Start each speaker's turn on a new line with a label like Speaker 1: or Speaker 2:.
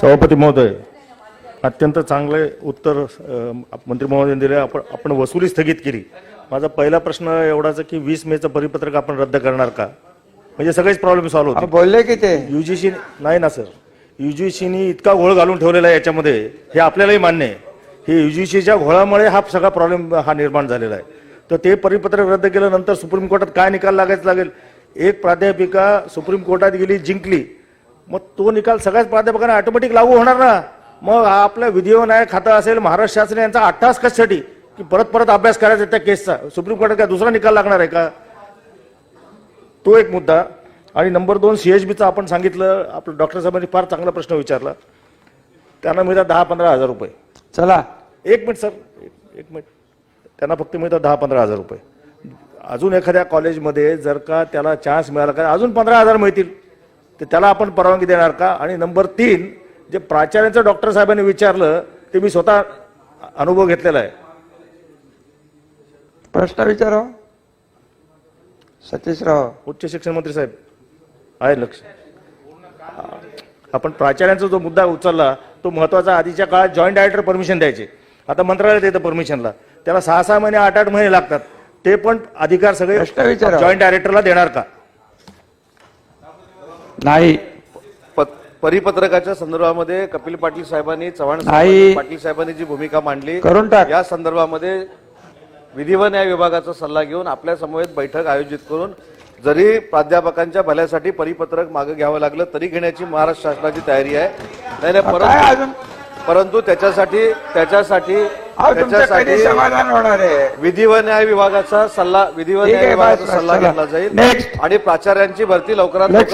Speaker 1: सभापती महोदय अत्यंत चांगले उत्तर मंत्री महोदयांनी दिले. आपण आपण वसुली स्थगित केली. माझा पहिला प्रश्न एवढाच की वीस मेचं परिपत्रक आपण रद्द करणार का? म्हणजे सगळेच प्रॉब्लेम सॉल्व्ह होते
Speaker 2: बोलले की ते.
Speaker 1: युजीसी नाही ना सर. युजीसीनी इतका घोळ घालून ठेवलेला आहे याच्यामध्ये. हे आपल्यालाही मान्य आहे. हे युजीसीच्या घोळामुळे हा सगळा प्रॉब्लेम हा निर्माण झालेला आहे. तर ते परिपत्रक रद्द केल्यानंतर सुप्रीम कोर्टात काय निकाल लागायचं लागेल? एक प्राध्यापिका सुप्रीम कोर्टात गेली जिंकली. मग तो निकाल सगळ्याच प्राध्यापकांना ऑटोमॅटिक लागू होणार ना. मग हा आपल्या विधी व न्याय खातं असेल महाराष्ट्र शासन यांचा अट्टास कशासाठी? की परत परत अभ्यास करायचा त्या केसचा. सुप्रीम कोर्टात काय दुसरा निकाल लागणार आहे का? तो एक मुद्दा. आणि नंबर दोन सीएचबीचा आपण सांगितलं आपलं डॉक्टर साहेबांनी फार चांगला प्रश्न विचारला. त्यांना मिळतात दहा पंधरा हजार रुपये.
Speaker 2: चला.
Speaker 1: एक मिनिट सर. एक- एक मिनिट. त्यांना फक्त मिळतात दहा पंधरा हजार रुपये. अजून एखाद्या कॉलेजमध्ये जर का त्याला चान्स मिळाला का अजून पंधरा हजार मिळतील. तर त्याला आपण परवानगी देणार का? आणि नंबर तीन जे प्राचार्यांचं डॉक्टर साहेबांनी विचारलं ते मी स्वतः अनुभव घेतलेला आहे.
Speaker 2: प्रश्न विचारा. सतीशराव.
Speaker 1: उच्च शिक्षण मंत्री साहेब आहे लक्ष. आपण प्राचार्यांचा जो मुद्दा उचलला तो महत्त्वाचा आधीच्या काळात जॉईंट डायरेक्टर परमिशन द्यायचे. आता मंत्रालयात येतं परमिशनला त्याला सहा सहा महिने आठ आठ महिने लागतात. ते पण अधिकार सगळे. जॉईंट डायरेक्टरला देणार का?
Speaker 2: नाही
Speaker 3: परिपत्रकाच्या संदर्भामध्ये कपिल पाटील साहेबांनी चव्हाण
Speaker 2: नाही.
Speaker 3: साहेबांनी पाटील साहेबांनी जी भूमिका मांडली
Speaker 2: करून टाक.
Speaker 3: या संदर्भामध्ये विधी व न्याय विभागाचा सल्ला घेऊन आपल्या समवेत बैठक आयोजित करून जरी प्राध्यापकांच्या भल्यासाठी परिपत्रक मागे घ्यावं लागलं तरी घेण्याची महाराष्ट्र शासनाची तयारी आहे नाही परंतु परंतु त्याच्यासाठी त्याच्यासाठी त्याच्यासाठी विधी व न्याय विभागाचा सल्ला विधी व न्याय विभागाचा सल्ला. घेतला जाईल. आणि प्राचार्यांची भरती लवकरात लवकर.